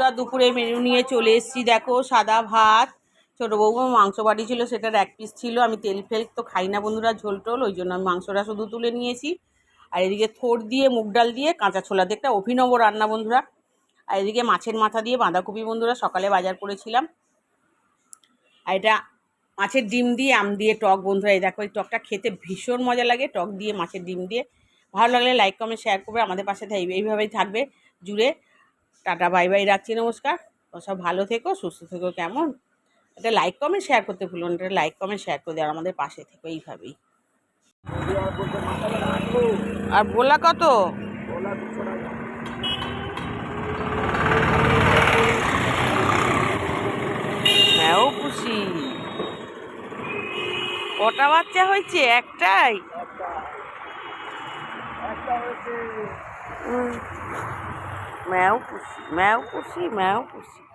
বন্ধুরা দুপুরে মেনু নিয়ে চলে এসেছি। দেখো, সাদা ভাত, ছোটো বৌমা মাংস বাড়ি ছিল, সেটার এক পিস ছিল। আমি তেল ফেল তো খাই না বন্ধুরা, ঝোল টোল, ওই জন্য আমি মাংসটা শুধু তুলে নিয়েছি। আর এদিকে থোর দিয়ে, মুগ ডাল দিয়ে, কাঁচা ছোলা দিয়ে একটা অভিনব রান্না বন্ধুরা। আর এদিকে মাছের মাথা দিয়ে বাঁধাকপি বন্ধুরা, সকালে বাজার করেছিলাম। আর এটা মাছের ডিম দিয়ে, আম দিয়ে টক বন্ধুরা, এই দেখো, এই টকটা খেতে ভীষণ মজা লাগে, টক দিয়ে, মাছের ডিম দিয়ে। ভালো লাগলে লাইক কমেন্ট শেয়ার করবে, আমাদের পাশে এইভাবেই থাকবে জুড়ে। টাটা বাই বাই রাখছি নমস্কার। ও সব ভালো থেকো সুস্থ থেকো কেমন? এটা লাইক কমেন্ট শেয়ার করতে ভুলো না এটা লাইক কমেন্ট শেয়ার করে দেওয়া আর আমাদের পাশে থেকো এইভাবেই। আর বলা কত? হ্যাঁ খুশি। কটা বাচ্চা হয়েছে? একটাই? হুম। ম্যাও খুশি ম্যাও খুশি ম্যাও খুশি